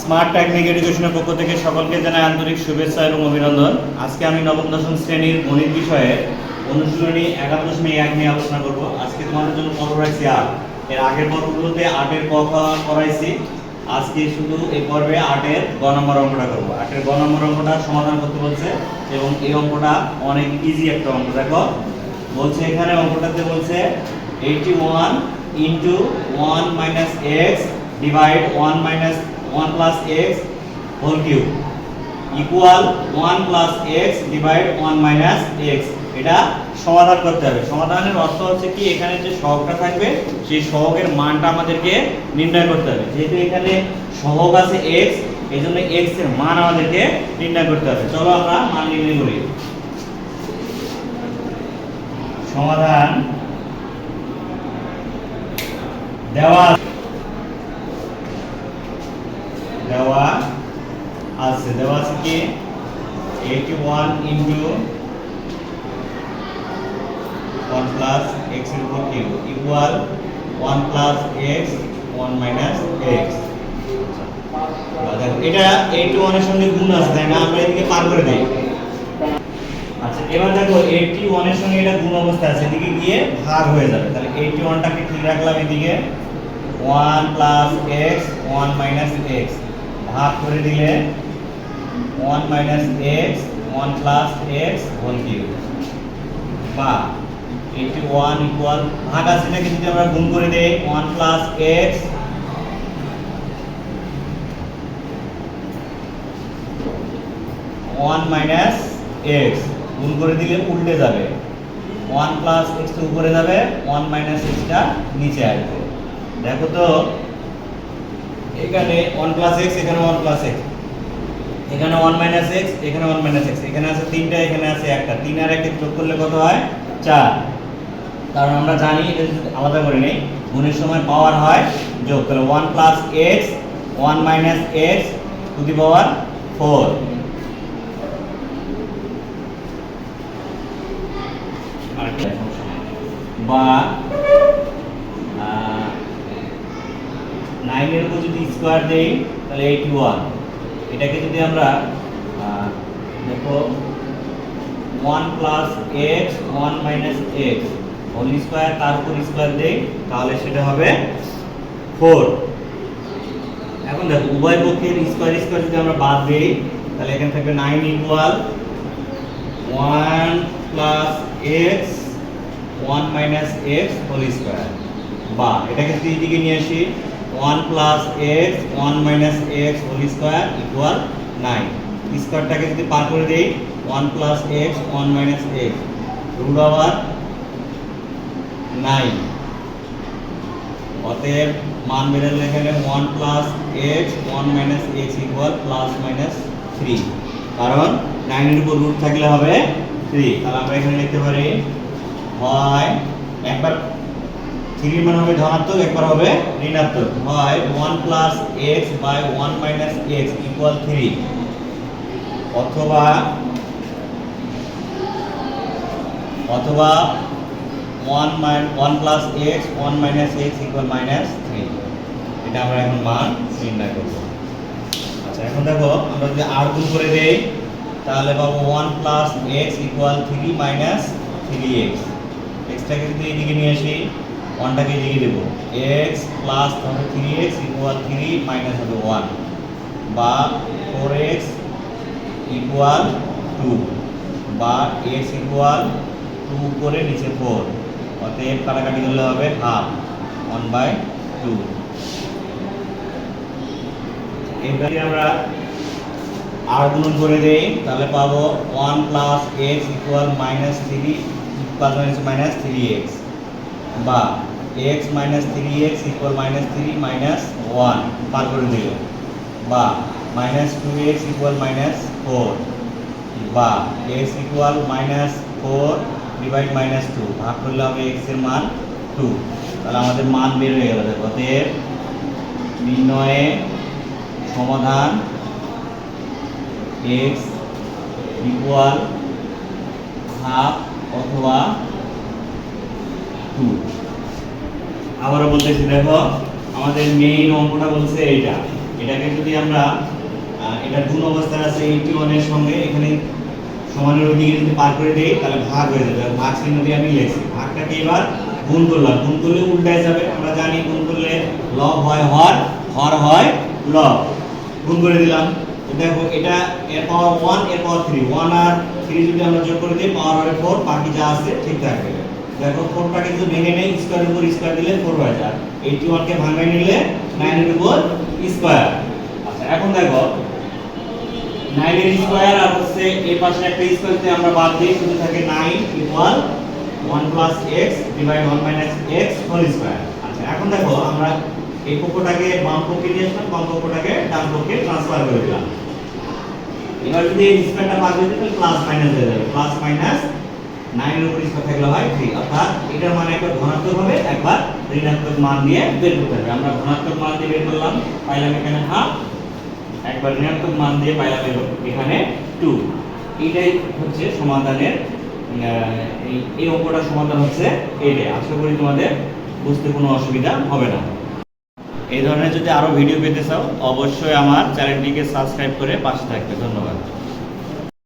Smart technique এডুকেশনের পক্ষ থেকে সকলকে জানাই আন্তরিক শুভেচ্ছা এবং অভিনন্দন। আজকে আমি নবম, দশম শ্রেণির গণিত বিষয়ে অনুশীলনী এগারো দশমিক এক নিয়ে আলোচনা করব। আজকে তোমাদের জন্য পর্ব রাখছি আট। এর আগের পর্বগুলোতে আটের ক করাইছি আজকে শুধু এই পর্বে আটের গ নম্বর অঙ্কটা করব। আটের গ নম্বর অঙ্কটা সমাধান করতে বলছে এবং এই অঙ্কটা অনেক ইজি একটা অঙ্ক, দেখো। বলছে এখানে অঙ্কটাতে বলছে eighty one into one minus X divide one minus one plus X whole cube equal one plus X divide one minus X এটা সমাধান করতে হবে। সমাধানের অর্থ হচ্ছে কি? এখানে যে সহগটা থাকবে, সেই সহগের মানটা আমাদেরকে নির্ণয় করতে হবে। যেহেতু এখানে সহগ আছে এক্স এই জন্য এক্সের মান আমাদেরকে নির্ণয় করতে হবে। চলো আমরা মান নির্ণয় করি। সমাধান দেওয়া আছে, দেওয়া আছে কি? Eighty one into one plus এক্সের উপর cube equal one plus X one minus X এটা এইটি ওয়ানের সঙ্গে গুণ আছে, তাই না? আমরা এদিকে পার করে দিই। আচ্ছা এবার দেখো এইটি ওয়ানের সঙ্গে এটা গুণ অবস্থা আছে, এদিকে গিয়ে ভাগ হয়ে যাবে। তাহলে এইটি ওয়ানটাকে ঠিক রাখলাম এদিকে। One plus X one minus X ভাগ করে দিলে one minus X one plus X whole cube বা এইটি ওয়ান ইকুয়াল ভাগ আছে এটাকে যদি আমরা গুণ করে দেই one plus X one minus X গুণ করে দিলে উল্টে যাবে। ওয়ান প্লাস এক্স তো উপরে যাবে ওয়ান মাইনাস এক্সটা নিচে আসবে। দেখো তো, এখানে ওয়ান প্লাস এক্স এখানে ওয়ান প্লাস এক্স এখানে ওয়ান মাইনাস এক্স এখানে ওয়ান মাইনাস এক্স এখানে আছে তিনটা, এখানে আছে একটা। তিন আর একে যোগ করলে কত হয়? চার। কারণ আমরা জানি এটা যদি আলাদা করে নেই, গুণের সময় পাওয়ার হয় যোগ। তাহলে one plus X one minus two the power four বা নাইনের উপর যদি স্কোয়ার দেই, তাহলে এইটি ওয়ান এটাকে যদি আমরা দেখো one plus X one minus X whole square তার উপর স্কোয়ার দেই, তাহলে সেটা হবে ফোর এখন দেখো, উভয় পক্ষের স্কোয়ার স্কোয়ার যদি আমরা বাদ দিই, তাহলে এখানে থাকবে nine equal one plus X one minus X whole square বা, এটাকে যদি এদিকে নিয়ে আসি one plus X, one minus X whole square equal nine. স্কোয়ারটাকে যদি পার করে দিই, one plus X, one minus X, root over nine. অতএব মান বেরোলে এখানে one plus X, one minus X equal plus minus three. কারণ নাইনের উপর রুট থাকলে হবে থ্রি। তাহলে আমরা এখানে লিখতে পারি, হয়, একবার থ্রির মান হবে ধনাত্মক একবার হবে ঋণাত্মক। হয় one plus X by one minus equal three অথবা অথবা one minus one plus X one minus equal minus three এটা আমরা এখন মান নির্ণয় করব। আচ্ছা এখন দেখো, আমরা যদি আর গুণ করে দেই, তাহলে পাবো one plus X equal three minus three X যদি এদিকে নিয়ে আসি ওয়ানটাকে এদিকে দেবো। এক্স প্লাস হবে three X equal three minus হবে ওয়ান বা ফোর এক্স ইকুয়াল টু বা এক্স ইকুয়াল টু করে নিচে ফোর অতএব কাটাকাটি করলে হবে হাফ ওয়ান বাই টু এবারে আমরা আর গুণন করে দেই, তাহলে পাবো one plus X equal minus three minus three X বা X minus three X equal minus three minus one পার করে দিল। বা minus two X equal minus four বা X equal minus four divide minus two ভাগ করলে হবে এক্সের মান টু তাহলে আমাদের মান বের হয়ে গেল, দেখো। অতএব নির্ণয়ে সমাধান এক্স ইকুয়াল হাফ অথবা টু আবারও বলতেছি, দেখো, আমাদের মেইন অঙ্কটা বলছে এটা। এটাকে যদি আমরা এটা গুণ অবস্থায় আছে, এইটি ওয়ানের সঙ্গে, এখানে সমানের ওদিকে যদি পার করে দেই, তাহলে ভাগ হয়ে যাবে। ভাগ চিহ্ন দিয়ে আমি লিখছি। ভাগটাকে এবার গুণ করলাম। গুণ করলে উল্টায় যাবে। আমরা জানি গুণ করলে লব হয় হর হর হয় লব। গুণ করে দিলাম। দেখো, এটা এর পাওয়ার ওয়ানের পাওয়ার থ্রি ওয়ান আর থ্রি যদি আমরা যোগ করে দিই পাওয়ার হবে ফোর বাকি যা আছে, ঠিক থাকবে। দেখো ফোরটাকে যদি ভেঙে নেই স্কোয়ারের উপর স্কোয়ার দিলে ফোর হয়ে যায়। এইটি ওয়ানকে ভাঙাই নিলে? নাইনের উপর স্কোয়ার আচ্ছা এখন দেখো নাইনের স্কোয়ার আর হচ্ছে এই পাশে একটা স্কোয়ার যদি আমরা বাদ দিই, শুধু থাকে nine equal one plus X divide one minus X whole square আচ্ছা এখন দেখো, আমরা এই পক্ষটাকে বাম পক্ষে নিয়ে আসলাম, বাম পক্ষটাকে ডান পক্ষে ট্রান্সফার করে দিলাম। এবার যদি এই স্কোয়ারটা বাদ দিয়ে দিই, তাহলে প্লাস মাইনাস হয়ে যাবে প্লাস মাইনাস নাইনের উপর স্কোয়ার থাকলে হয় থ্রি অর্থাৎ এটার মানে একবার ধনাত্মক হবে, একবার ঋণাত্মক মান দিয়ে বের করতে হবে। আমরা ধনাত্মক মান দিয়ে বের করলাম, পাইলাম এখানে হাফ একবার ঋণাত্মক মান দিয়ে পাইলাম এখানে টু এইটাই হচ্ছে সমাধানের এই অঙ্কটার সমাধান হচ্ছে এইটাই। আশা করি তোমাদের বুঝতে কোনো অসুবিধা হবে না। এই ধরনের যদি আরও ভিডিও পেতে চাও, অবশ্যই আমার চ্যানেলটিকে সাবস্ক্রাইব করে পাশে থাকবে। ধন্যবাদ।